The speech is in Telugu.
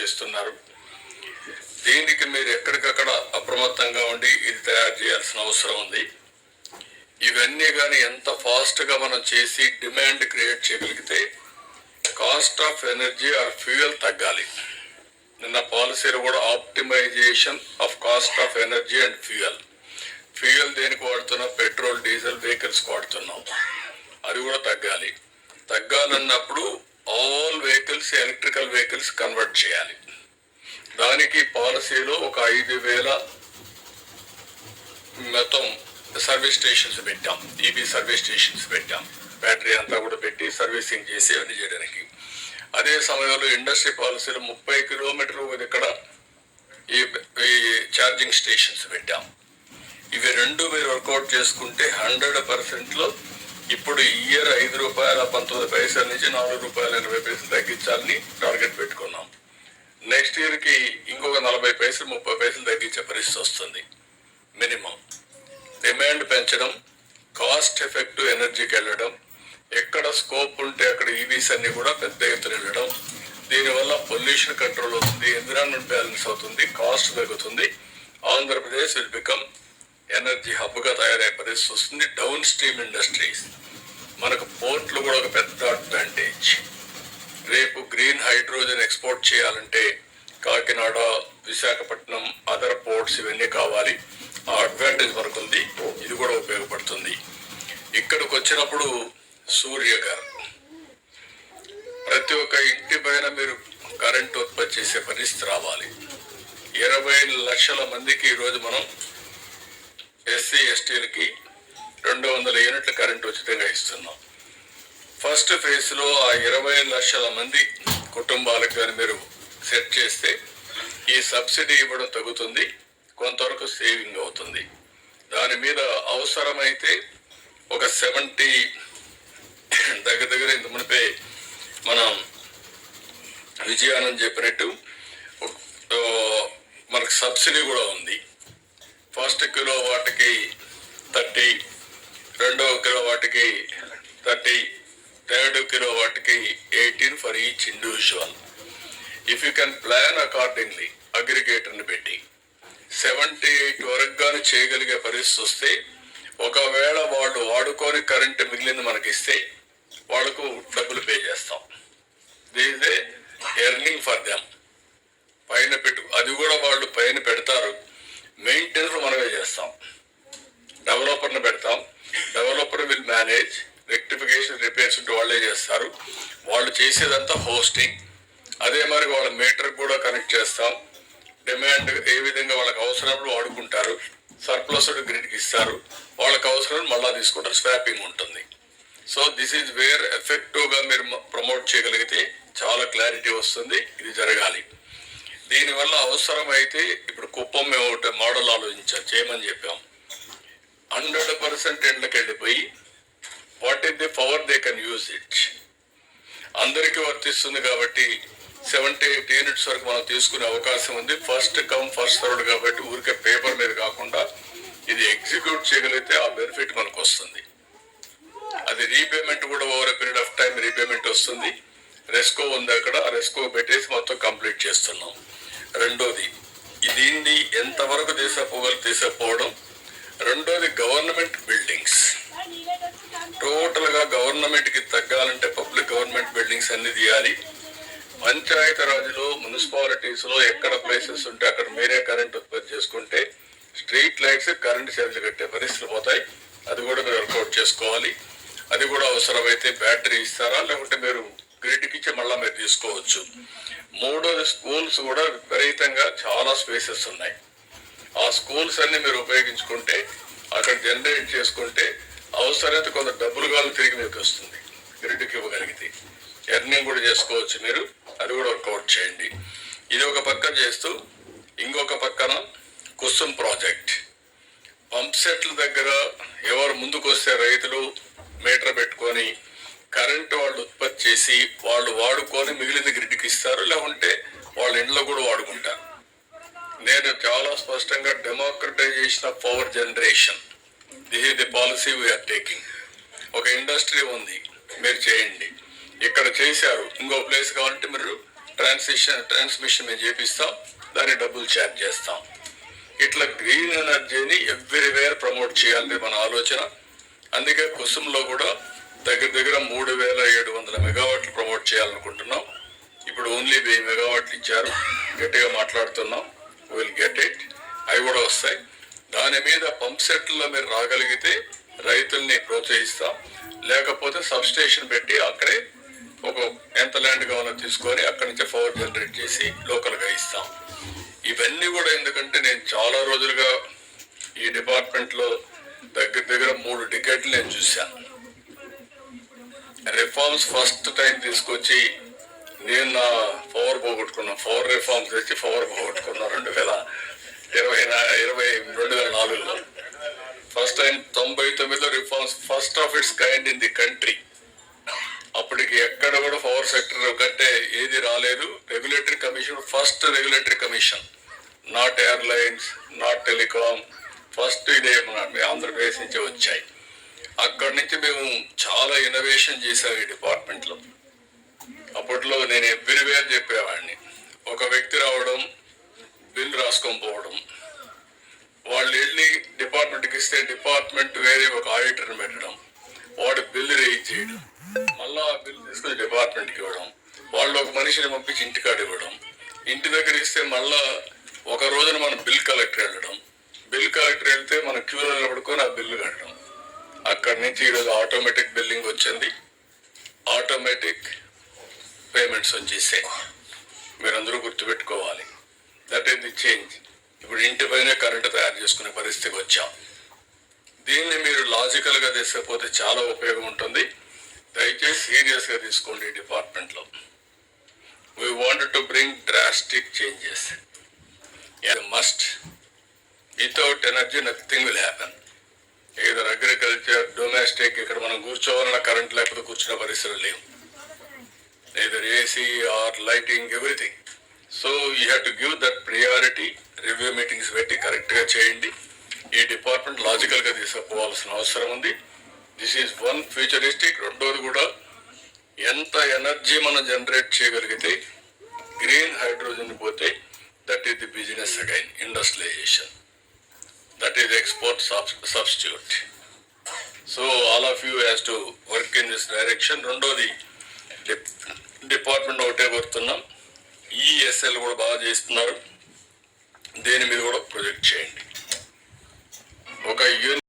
చేస్తున్నారు. దీనికి మీరు ఎక్కడికక్కడ అప్రమత్తంగా ఉండి ఇది తయారు చేయాల్సిన అవసరం ఉంది. ఇవన్నీ కానీ ఎంత ఫాస్ట్గా మనం చేసి డిమాండ్ క్రియేట్ చేయగలిగితే cost of energy or fuel తగ్గాలి. నిన్న పాలసీలు కూడా optimisation of cost of energy and fuel fuel దేనికి వాడుతున్నాం? పెట్రోల్ డీజిల్ వెహికల్స్ వాడుతున్నాం. అది కూడా తగ్గాలి. తగ్గాలన్నప్పుడు all vehicles electrical vehicles convert చేయాలి. దానికి పాలసీలో ఒక ఐదు వేల మొత్తం సర్వీస్ స్టేషన్స్ పెట్టాం. ఈబీ సర్వీస్ స్టేషన్స్ పెట్టాం. బ్యాటరీ అంతా కూడా పెట్టి సర్వీసింగ్ చేసి అన్ని చేయడానికి. అదే సమయంలో ఇండస్ట్రీ పాలసీలో ముప్పై కిలోమీటర్లు ఇక్కడ ఈ ఈ ఛార్జింగ్ స్టేషన్స్ పెట్టాం. ఇవి రెండు మీరు వర్కౌట్ చేసుకుంటే హండ్రెడ్ పర్సెంట్లో ఇప్పుడు ఇయర్ ఐదు రూపాయల పంతొమ్మిది పైసల నుంచి నాలుగు రూపాయల ఎనభై పైసలు తగ్గించాలని టార్గెట్ పెట్టుకున్నాం. నెక్స్ట్ ఇయర్కి ఇంకొక నలభై పైసలు ముప్పై పైసలు తగ్గించే పరిస్థితి వస్తుంది. మినిమం. డిమాండ్ పెంచడం కాస్ట్ ఎఫెక్టివ్ ఎనర్జీకి వెళ్ళడం ఎక్కడ స్కోప్ ఉంటే అక్కడ e ఈవీస్ అన్ని కూడా పెద్ద ఎత్తున వెళ్ళడం దీనివల్ల పొల్యూషన్ కంట్రోల్ అవుతుంది ఎన్విరాన్మెంట్ బ్యాలెన్స్ అవుతుంది కాస్ట్ తగ్గుతుంది ఆంధ్రప్రదేశ్ విల్ బికమ్ ఎనర్జీ హబ్గా తయారయ్యే పరిస్థితి వస్తుంది డౌన్ స్ట్రీమ్ ఇండస్ట్రీస్. మనకు పోర్ట్లు కూడా ఒక పెద్ద అడ్వాంటేజ్. రేపు గ్రీన్ హైడ్రోజన్ ఎక్స్పోర్ట్ చేయాలంటే కాకినాడ విశాఖపట్నం అదర్ పోర్ట్స్ ఇవన్నీ కావాలి. ఆ అడ్వాంటేజ్ మనకు ఉంది ఇది కూడా ఉపయోగపడుతుంది. ఇక్కడికి వచ్చినప్పుడు సూర్య గారు ప్రతి ఒక్క ఇంటి పైన మీరు కరెంట్ ఉత్పత్తి చేసే పరిస్థితి రావాలి. ఇరవై లక్షల మందికి ఈరోజు మనం ఎస్సీ ఎస్టీలకి రెండు వందల యూనిట్ల కరెంట్ ఉచితంగా ఇస్తున్నాం. ఫస్ట్ ఫేజ్లో ఆ ఇరవై లక్షల మంది కుటుంబాలకు కానీ మీరు సెట్ చేస్తే ఈ సబ్సిడీ ఇవ్వడం తగ్గుతుంది కొంతవరకు సేవింగ్ అవుతుంది. దాని మీద అవసరమైతే ఒక సెవెంటీ దగ్గర దగ్గర ఇంత మునిపే మనం విజయానంద్ చెప్పినట్టు మనకు సబ్సిడీ కూడా ఉంది. ఫస్ట్ కిలో వాటికి థర్టీ రెండవ కిలో వాటికి థర్టీ థర్డ్ కిలో వాటికి eighteen for each individual. If you can plan accordingly అగ్రిగేటర్ని పెట్టి. సెవెంటీ ఎయిట్ వరకు కానీ చేయగలిగే పరిస్థితి వస్తే ఒకవేళ వాళ్ళు వాడుకొని కరెంట్ మిగిలింది మనకి ఇస్తే వాళ్ళకు డబ్బులు పే చేస్తాం. These a earning for them పైన పెట్టు అది కూడా వాళ్ళు పైన పెడతారు మెయింటెనెన్స్ మనమే చేస్తాం డెవలపర్ని పెడతాం developer will manage rectification repairs ఉంటే వాళ్ళే చేస్తారు వాళ్ళు చేసేదంతా హోస్టింగ్. అదే మరి వాళ్ళ మీటర్ కూడా కనెక్ట్ చేస్తాం. డిమాండ్ ఏ విధంగా వాళ్ళకి అవసరప్పుడు వాడుకుంటారు. సర్ప్లస్ గ్రిడ్కి ఇస్తారు. వాళ్ళకి అవసరం మళ్ళా తీసుకుంటారు. స్వాపింగ్ ఉంటుంది. సో దిస్ ఈజ్ వేర్ ఎఫెక్టివ్గా మీరు ప్రమోట్ చేయగలిగితే చాలా క్లారిటీ వస్తుంది. ఇది జరగాలి. దీనివల్ల అవసరమైతే ఇప్పుడు కుప్పం మేము ఒకటి మోడల్ ఆలోచించాం చేయమని చెప్పాం. హండ్రెడ్ పర్సెంట్ ఎండ్లకి వెళ్ళిపోయి what is the power they can use it. అందరికీ వర్తిస్తుంది కాబట్టి సెవెంటీ ఎయిట్ యూనిట్స్ వరకు మనం తీసుకునే అవకాశం ఉంది. ఫస్ట్ కమ్ ఫస్ట్ సర్వ్డ్ కాబట్టి ఊరికే పేపర్ మీద కాకుండా ఇది ఎగ్జిక్యూట్ చేయగలిగితే ఆ బెనిఫిట్ మనకు వస్తుంది. అది రీపేమెంట్ కూడా over period of time repayment వస్తుంది. రెస్కో ఉంది అక్కడ. రెస్కో పెట్టేసి మొత్తం కంప్లీట్ చేస్తున్నాం. రెండోది దీన్ని ఎంతవరకు తీసుకుపోగలి తీసుకుపోవడం రెండోది గవర్నమెంట్ బిల్డింగ్స్ టోటల్గా గవర్నమెంట్కి తగ్గాలంటే పబ్లిక్ గవర్నమెంట్ బిల్డింగ్స్ అన్ని తీయాలి. పంచాయతీ రాజులో ఎక్కడ ప్లేసెస్ ఉంటే అక్కడ మీరే కరెంట్ ఉత్పత్తి చేసుకుంటే స్ట్రీట్ లైట్స్ కరెంట్ ఛార్జీలు కట్టే పరిస్థితులు పోతాయి. అది కూడా మీరు వర్కౌట్ చేసుకోవాలి. అది కూడా అవసరమైతే బ్యాటరీ ఇస్తారా? లేకుంటే మీరు గ్రిడ్కి ఇచ్చి మళ్ళీ మీరు తీసుకోవచ్చు. మూడోది స్కూల్స్ కూడా విపరీతంగా చాలా స్పేసెస్ ఉన్నాయి. ఆ స్కూల్స్ అన్ని మీరు ఉపయోగించుకుంటే అక్కడ జనరేట్ చేసుకుంటే అవసరమైతే కొంత డబ్బులు కాలు తిరిగి మీకు వస్తుంది. గ్రిడ్కి ఇవ్వగలిగితే. ఎర్నింగ్ కూడా చేసుకోవచ్చు మీరు. అది కూడా వర్కౌట్ చేయండి. ఇది ఒక పక్క చేస్తూ ఇంకొక పక్కన కుసుమ్ ప్రాజెక్ట్. పంప్ సెట్ల దగ్గర ఎవరు ముందుకు వస్తే రైతులు మీటర్ పెట్టుకొని కరెంటు వాళ్ళు ఉత్పత్తి చేసి వాళ్ళు వాడుకొని మిగిలింది గ్రిడ్కి ఇస్తారు. లేకుంటే వాళ్ళ ఇంట్లో కూడా వాడుకుంటారు. నేను చాలా స్పష్టంగా democratisation of power generation this is the policy we are taking ఒక ఇండస్ట్రీ ఉంది. మీరు చేయండి. ఇక్కడ చేశారు. ఇంకో ప్లేస్ కావాలంటే మీరు ట్రాన్స్మిషన్ ట్రాన్స్మిషన్ మేము చేపిస్తాం. దాన్ని డబ్బులు ఛార్జ్ చేస్తాం. ఇట్లా గ్రీన్ ఎనర్జీని ఎవ్రీవేర్ ప్రమోట్ చేయాలని మన ఆలోచన. అందుకే కుసుంలో కూడా దగ్గర దగ్గర మూడు వేల ఏడు వందల మెగావాట్లు ప్రమోట్ చేయాలనుకుంటున్నాం. ఇప్పుడు ఓన్లీ వెయ్యి మెగావాట్లు ఇచ్చారు. గట్టిగా మాట్లాడుతున్నాం. విల్ గెట్ ఇట్ అవి కూడా వస్తాయి. దాని మీద పంప్ సెట్లో మీరు రాగలిగితే రైతుల్ని ప్రోత్సహిస్తాం. లేకపోతే సబ్స్టేషన్ పెట్టి అక్కడే మనకు ఎంత ల్యాండ్ కావాలో తీసుకొని అక్కడి నుంచి పవర్ జనరేట్ చేసి లోకల్గా ఇస్తాం. ఇవన్నీ కూడా ఎందుకంటే నేను చాలా రోజులుగా ఈ డిపార్ట్మెంట్లో దగ్గర దగ్గర మూడు టికెట్లు నేను చూశాను రిఫార్మ్స్ ఫస్ట్ టైం తీసుకొచ్చి నేను నా పవర్ పోగొట్టుకున్నా. పవర్ రిఫార్మ్స్ తెచ్చి పవర్ పోగొట్టుకున్నా రెండు వేల ఇరవై ఇరవై రెండు వేల నాలుగులో. ఫస్ట్ టైం తొంభై తొమ్మిదిలో reforms first of its kind in the country అప్పటికి ఎక్కడ కూడా పవర్ సెక్టర్ కంటే ఏది రాలేదు. Regulatory commission first regulatory commission. Not airlines not telecom first ఇదే మన ఆంధ్రప్రదేశ్ నుంచి వచ్చాయి. అక్కడి నుంచి మేము చాలా ఇన్నోవేషన్ చేశాం ఈ డిపార్ట్మెంట్లో అప్పట్లో నేను ఎవ్రీవేర్ చెప్పేవాడిని. ఒక వ్యక్తి రావడం బిల్ రాసుకొని పోవడం. వాళ్ళు వెళ్ళి డిపార్ట్మెంట్కి ఇస్తే డిపార్ట్మెంట్ వేరే ఒక ఆడిటర్ని పెట్టడం. బిల్లు బిల్ రేజ్ చేయడం మళ్ళా ఆ బిల్ తీసుకొని డిపార్ట్మెంట్కి ఇవ్వడం వాళ్ళు ఒక మనిషిని పంపించి ఇంటికాడ ఇవ్వడం ఇంటి దగ్గర ఇస్తే మళ్ళా ఒక రోజున మనం బిల్ కలెక్టర్ వెళ్ళడం బిల్ కలెక్టర్ వెళ్తే మన క్యూలో నిలబడుకొని ఆ బిల్లు కట్టడం. అక్కడి నుంచి ఈరోజు ఆటోమేటిక్ బిల్లింగ్ వచ్చింది. ఆటోమేటిక్ పేమెంట్స్ వచ్చేసాయి మీరందరూ గుర్తుపెట్టుకోవాలి. దట్ ఈస్ ది చేంజ్ ఇప్పుడు ఇంటిపైనే కరెంటు తయారు చేసుకునే పరిస్థితికి వచ్చాం. దీన్ని మీరు లాజికల్ చేసకపోతే చాలా ఉపయోగం ఉంటుంది. దయచేసి సీరియస్గా తీసుకోండి ఈ డిపార్ట్మెంట్లో. We want to bring drastic changes must without energy nothing will happen ఏదో అగ్రికల్చర్ డొమెస్టిక్ ఇక్కడ మనం కూర్చోవాలన్న కరెంట్ లేకపోతే కూర్చున్న పరిస్థితులు లేవు. Either AC or lighting, everything. So you have to give that priority, review meetings పెట్టి కరెక్ట్గా చేయండి. ఈ డిపార్ట్మెంట్ లాజికల్గా తీసుకుపోవాల్సిన అవసరం ఉంది. దిస్ ఈజ్ వన్ ఫ్యూచరిస్టిక్ రెండోది కూడా ఎంత ఎనర్జీ మనం జనరేట్ చేయగలిగితే గ్రీన్ హైడ్రోజన్ పోతే that is the business again industrialisation. That is export substitute. So all of you has to work in this direction. రెండోది డిపార్ట్మెంట్ ఒకటే కోరుతున్నాం. ఈఎస్ఎల్ కూడా బాగా చేస్తున్నారు. దేని మీద కూడా ప్రొజెక్ట్ చేయండి. ఒక యూని